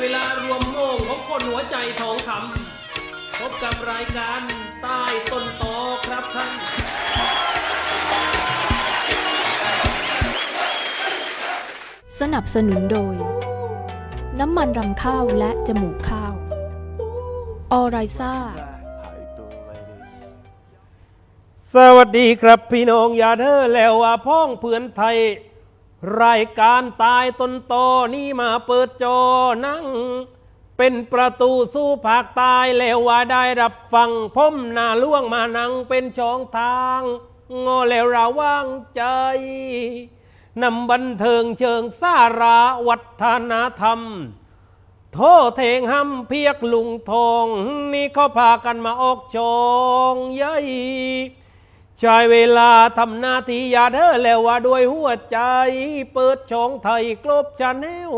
เวลารวมโมงของคนหัวใจทองคำพบกับรายการใต้ต้นตอครับท่านสนับสนุนโดย น้ำมันรำข้าวและจมูกข้าว ออไรซ่า สวัสดีครับพี่น้องอย่าเด้อแล้วว่าพ้องเพื่อนไทย รายการตายตนโตนี่มาเปิดจอนั่ง เป็นประตูสู่ภาคใต้แล้วว่าได้รับฟังพมหนาล่วงมานังเป็นช่องทางงอแล้วราว่างใจนำบันเทิงเชิงสาระวัฒนธรรม โทษเทงห้ำเพียกลุงทอง นี่เขาพากันมาออกชองใหญ่ ใช้เวลาทำหน้าที่อย่าเด้อแล้วว่าด้วยหัวใจ เปิดช่องไทยกลบชาแนล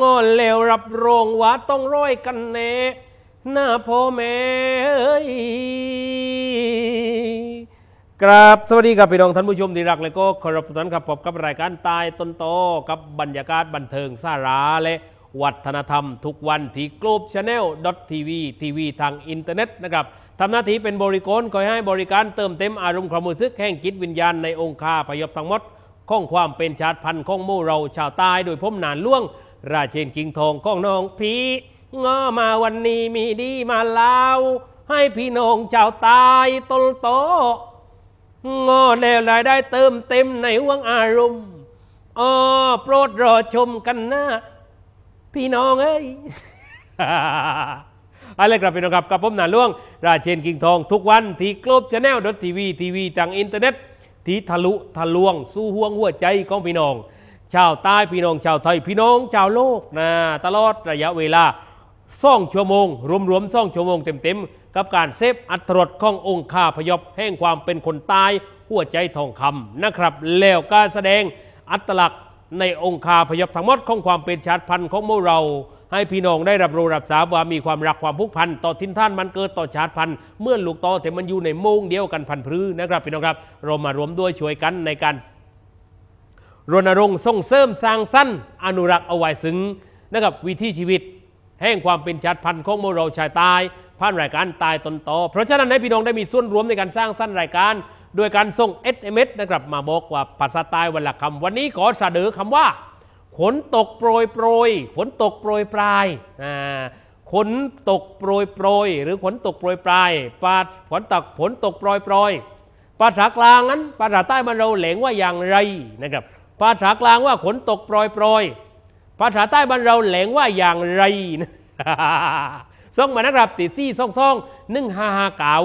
งอนแล้วรับรองว่าต้องร้อยกันแน่หน้าพ่อแม่เอ้ยกราบสวัสดีครับพี่น้องท่านผู้ชมที่รักและก็เคารพทุกท่านครับพบกับรายการตายต้นโตกับบรรยากาศบันเทิงสาระและ วัฒนธรรม ทุกวันที่กลบชาแนลทีวีทีวีทางอินเทอร์เน็ตนะครับทำหน้าที่เป็นบริกรคอยให้บริการเติมเต็มอารมณ์ความรู้สึกแห่งจิตวิญญาณในองค์คาพยพทั้งหมดข้องความเป็นชาติพันธุ์ของมู่เราชาวใต้โดยพมนานล่วง ราเชนกิงทองข้องน้องพีง้อมาวันนี้มีดีมาลาวให้พี่น้องชาวใต้ตลโตงอแล้วรายได้เติมเต็มในห่วงอารมณ์อ๋อโปรดรอชมกันนะ พี่น้องเอ้ยอะไรครับพี่น้องครับกับผมนาล่วง ราเชนกิงทองทุกวันที่กลบชาแนลดทีวีทีวีทางอินเทอร์เน็ตที่ทะลุทะลวง สู้ห่วงหัวใจของพี่น้อง ชาวใต้พี่น้องชาวไทยพี่น้องชาวโลกนะตลอดระยะเวลาซ่องชั่วโมง รวมๆซ่องชั่วโมงเต็มๆ กับการเซฟอัตรสขององค์ข้าพยพแห่งความเป็นคนตายหัวใจทองคำนะครับ แล้วการแสดงอัตลักษณ์ ในองค์ข้าพยพทั้งหมดของความเป็นชาติพันธุ์ของหมู่เรา ให้พี่น้องได้รับรู้รับทราบว่ามีความรักความผูกพันต่อทินท่านมันเกิดต่อชาติพันธุ์เมื่อลูกโตแต่มันอยู่ในมงเดียวกันพันพรื้นะครับพี่น้องครับเรามารวมด้วยช่วยกันในการรณรงค์ส่งเสริมสร้างสรรค์อนุรักษ์เอาไว้ซึ้งนะครับวิถีชีวิต แห่งความเป็นชาติพันธุ์ของโมเราชายตายผ่านรายการตายตนโตเพราะฉะนั้นให้พี่น้องได้มีส่วนร่วมในการสร้างสรรค์รายการ โดยการส่ง SMS นะครับมาบอกว่าภาษาใต้วันละคำวันนี้ขอเสนอคำว่าฝนตกโปรยโปรยฝนตกโปรยปลายอ่าฝนตกโปรยโปรยหรือฝนตกโปรยปลายปาฝนตกฝนตกโปรยโปรยภาษากลางนั้น ภาษาใต้มันเราเหลงว่าอย่างไรนะครับ ภาษากลางว่าฝนตกโปรยโปรยภาษาใต้บ้านเราเหลงว่าอย่างไรนะส่งมานะครับติซี่ซ่องซ่องหนึ่งห้าห้าเก่า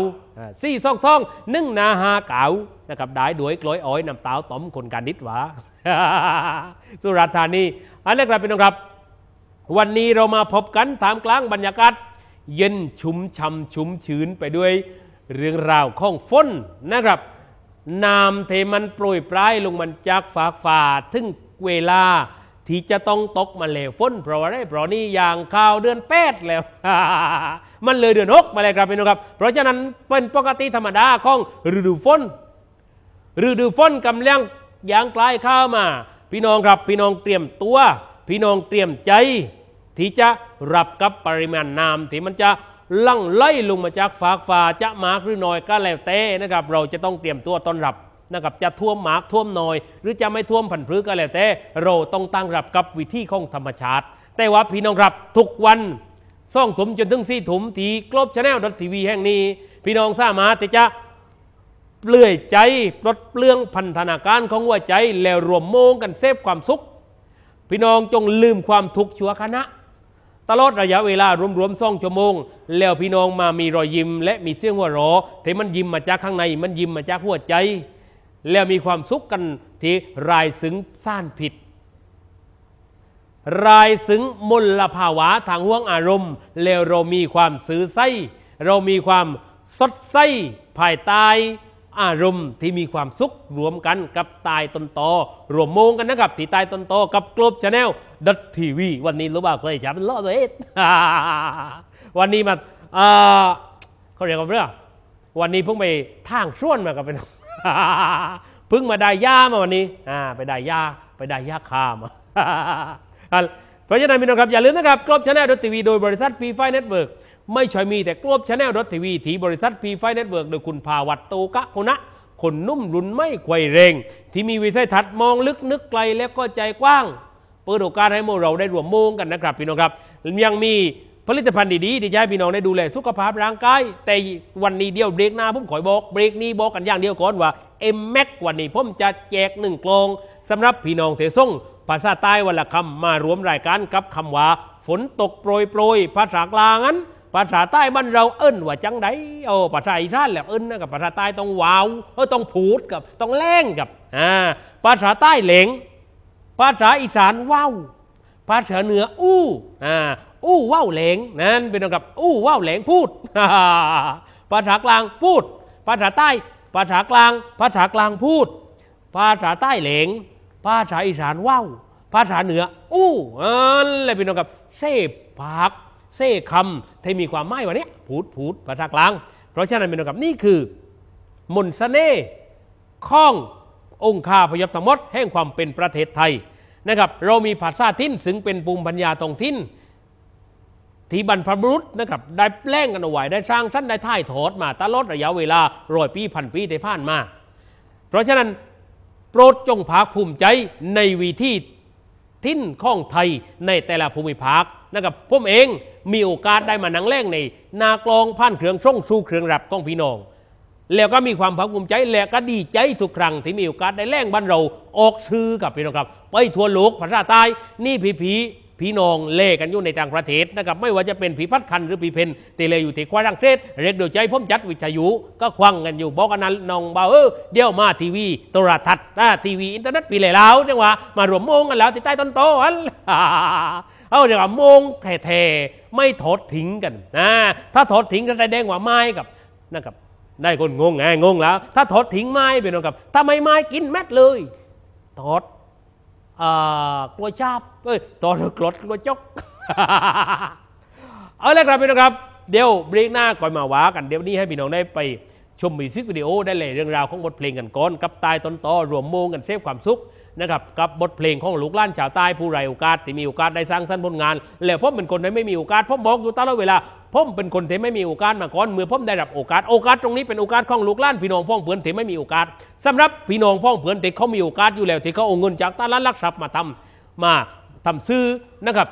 ซี่ซองซองนึ่งนาหาเก่านะครับได้ด้วยกล้อยอ้อยน้ำตาลต้มคนการดิษหวาสุราษฎร์ธานีอันนี้ครับพี่น้องครับ วันนี้เรามาพบกันท่ามกลางบรรยากาศ เย็นชุ่มช่ำชุ่มชื้นไปด้วยเรื่องราวของฝนนะครับน้ำเทมันโปรยปลายลงมันจากฝากฝ่าถึงเวลา ที่จะต้องตกมาแล้วฝนเพราะอะไรเพราะนี่อย่างข่าวเดือนแปดแล้ว มันเลยเดือนหกมาเลยครับพี่น้องครับ เพราะฉะนั้นเป็นปกติธรรมดาของฤดูฝนฤดูฝนกำลังยางกลายข้าวมา พี่น้องครับพี่น้องเตรียมตัว พี่น้องเตรียมใจ ที่จะรับกับปริมาณน้ำที่มันจะลั่งไล่ลงมาจากฟากฟ้าจะมากหรือน้อยก็แล้วแต่นะครับ เราจะต้องเตรียมตัวต้อนรับ นะครับจะท่วมหมากท่วมน้อย หรือจะไม่ท่วมผันพรื้ก็แล้วแต่เราต้องตั้งรับกับวิธีของธรรมชาติ แต่ว่าพี่น้องครับทุกวันซ่องถุมจนถึงสี่ถุมทีกลบชาแนลดทีวีแห่งนี้ พี่น้องสามารถที่จะเปลื่อยใจปลดเปลื้องพันธนาการของหัวใจแล้วรวมโมงกันเซฟความสุข พี่น้องจงลืมความทุกข์ชั่วคณะตลอดระยะเวลารวมๆสองชั่วโมง แล้วพี่น้องมามีรอยยิ้มและมีเสียงหัวเราะที่มันยิ้มมาจากข้างใน มันยิ้มมาจากหัวใจ แล้วมีความสุขกันที่รายซึ้งซ่านผิด รายซึ้งมลภาวะทางห่วงอารมณ์ แล้วเรามีความซื้อไส้เรามีความสดใสภายใต้อารมณ์ที่มีความสุขรวมกันกับตายตนโตรวมโมงกันนะครับที่ตายตนโตกับกลบชาแนลดัตทีวีวันนี้รู้บ่าเคยจับล้อตัวเองวันนี้มาเอ่อเขาเรียกว่าเรื่องวันนี้เพิ่งไปทางช่วนมากับเป็น เพิ่งมาได้ย่ามาวันนี้อ่าไปได้ย่าไปได้ย่าคามาเพราะฉะนั้นพี่น้องครับอย่าลืมนะครับกลบชาแนลดทีวีโดยบริษัทพีไฟเน็ตเวิร์กไม่ใช่มีแต่กลบชาแนลดทีวีที่บริษัทพีไฟเน็ตเวิร์กโดยคุณภาวัตโตกะคนะคนนุ่มรุนไม่ไกวเรงที่มีวิสัยทัศน์มองลึกนึกไกลแล้วก็ใจกว้างเปิดโอกาสให้พวกเราได้รวมมือกันนะครับพี่น้องครับยังมี ผลิตภัณฑ์ดีๆที่จะให้พี่น้องได้ดูแลสุขภาพร่างกาย แต่วันนี้เดียวเบรกหน้าผมขอบอกเบรกนี้บอกกันอย่างเดียวก่อนว่าเอ็มแม็กวันนี้ผมจะแจกหนึ่งกลองสำหรับพี่น้องเทส่งภาษาใต้วันละคำมารวมรายการกับคำว่า ฝนตกโปรยโปรยภาษากลางนั้นภาษาใต้บ้านเราเอิ้นว่าจังไดโอ้ภาษาอีสานแหละเอิ้นนะกับภาษาใต้ต้องวาวเออต้องพูดกับต้องแรงกับอ่าภาษาใต้เหลงภาษาอีสานว้าวภาษาเหนืออู้อ่า อู้ว้าวเหลงนั่นเป็นกับอู้ว้าวเหลงพูดภาษากลางพูด ภาษาใต้ ภาษากลาง ภาษากลางพูด ภาษาใต้เหลง ภาษาอีสานว้าวภาษาเหนือ อู้นั่นแหละพี่น้องกับเซ่พักเซ่คำที่มีความหมายว่านี้พูดพูดภาษากลาง เพราะฉะนั้นพี่น้องกับนี่คือ มนต์เสน่ห์ข้ององค์คาพยพทั้งหมดแห่งความเป็นประเทศไทยนะครับ เรามีภาษาทิ้นซึ่งเป็นภูมิปัญญาตรงทิ้น ที่บรรพบุรุษนะครับได้แปลงกันเอาไว้ได้สร้างสั้นได้ท่ายทอดมาตลอดระยะเวลาร้อยปีพันปีที่ผ่านมา เพราะฉะนั้นโปรดจงภาคภูมิใจในวิธีทิ้นข้องไทยในแต่ละภูมิภาคนะครับผมเองมีโอกาสได้มานังแรงใน นากลองผ่านเครื่องช่องสู่เครื่องรับของพี่น้องแล้วก็มีความภาคภูมิใจและก็ดีใจทุกครั้งที่มีโอกาสได้แล่งบ้านเราออกชื่อกับพี่น้องครับ ไปทั่วโลกภาษาใต้นี่ผี ผีพี่นองเล่กันอยู่ในต่างประเทศนะครับไม่ว่าจะเป็นผีพัดคันหรือผีเพนตีเลอยู่ที่ควารังเทศเรียกเดียใจผมจัดวิทยุก็ควังกันอยู่บอกกันนั้นน้องบ่าวเออเดี๋ยวมาทีวีโทรทัศน์นะทีวีอินเทอร์เน็ตปีเลยแล้วจังหวะมารวมโมงกันแล้วที่ใต้ต้นโตอันเอาเดี๋ยวโมงแท้ๆไม่ทอดทิ้งกันนะถ้าทอดทิ้งก็แสดงว่าไม้กับนะครับได้คนงงไงงงแล้ว ถ้าถอดทิ้งไม้ไปน้องกับถ้าไม่ไม้กินแม็ดเลยถอด กลัวชาบเอ้ยตอนกรดกลัวจกเอาละครับพี่น้องครับ เดี๋ยวเบรกหน้าก่อนมาว้ากันเดี๋ยวนี้ให้พี่น้องได้ไปชมมิวสิกวิดีโอได้เลยเรื่องราวของบทเพลงกันก่อนกับตายต้นตอรวมโมงกันเซฟความสุข นะครับกับบทเพลงของลูกล้านชาวใต้ผู้ไรโอกาสที่มีโอกาสได้สร้างสรรค์ผลงาน แล้วผมเป็นคนที่ไม่มีโอกาสผมบอกอยู่ตลอดเวลาผมเป็นคนที่ไม่มีโอกาสมาก่อนเมื่อผมได้รับโอกาสโอกาสตรงนี้เป็นโอกาสของลูกล้านพี่น้องพ้องเพื่อนที่ไม่มีโอกาสสำหรับพี่น้องพ้องเพื่อนที่เขามีโอกาสอยู่แล้วที่เขาเอาเงินจากตลาดลักทรัพย์มาทำมาทำซื้อนะครับ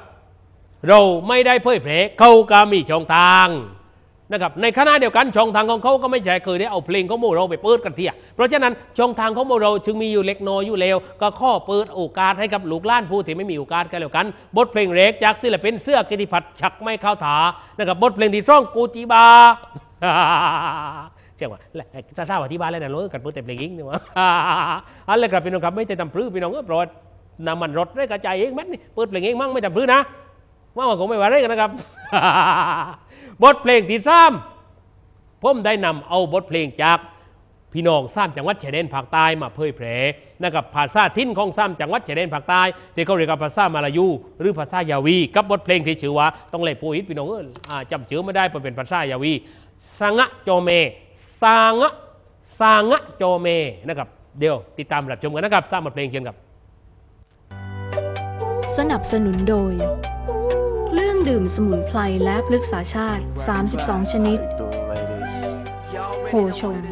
เราไม่ได้เผยแพร่เขาก็มีช่องทาง นะครับในขณะเดียวกันช่องทางของเขาก็ไม่ใช่เคยได้เอาเพลงของโมเราไปเปิดกันเทียเพราะฉะนั้นช่องทางของโมเราจึงมีอยู่เล็กน้อยอยู่แล้ว ก็ข้อเปิดโอกาสให้กับลูกล้านผู้ที่ไม่มีโอกาสกันแล้วกัน บทเพลงเล็กจากศิลปินเสื้อกิติพัฒน์ชักไม่เข้าถานะครับบทเพลงที่ช่องกูจิบาเจ้าว่าจะทราบอธิบายแล้วนะรู้กันเปิดแต่เพลงอิงนี่วะอะไรครับพี่น้องครับไม่ได้ทำพลื้พี่น้องเออโปรดน้ำมันรถได้กระจายเองแม่นี่เปิดเพลงเองมั่งไม่ทำพลื้นะว่าว่าคงไม่ว่าอะไรกันนะครับ บทเพลงที่สามผมได้นำเอาบทเพลงจากพี่น้องสามจังหวัดชายแดนภาคใต้มาเผยแพร่นะครับภาษาทิ้นของสามจังหวัดชายแดนภาคใต้ที่เขาเรียกว่าภาษามาลายู หรือภาษายาวี กับบทเพลงที่ชื่อว่า ต้องเล่ปูอิทพี่น้องเออจำชื่อไม่ได้เพราะเป็นภาษายาวีสังะโจเมสังะสังะโจเมนะครับเดี๋ยวติดตามรับชมกันนะครับสร้างบทเพลงเชิญครับ สนับสนุนโดย รื่องดื่มสมุนไพรและพฤกษาชาติ 32 ชนิดโหชง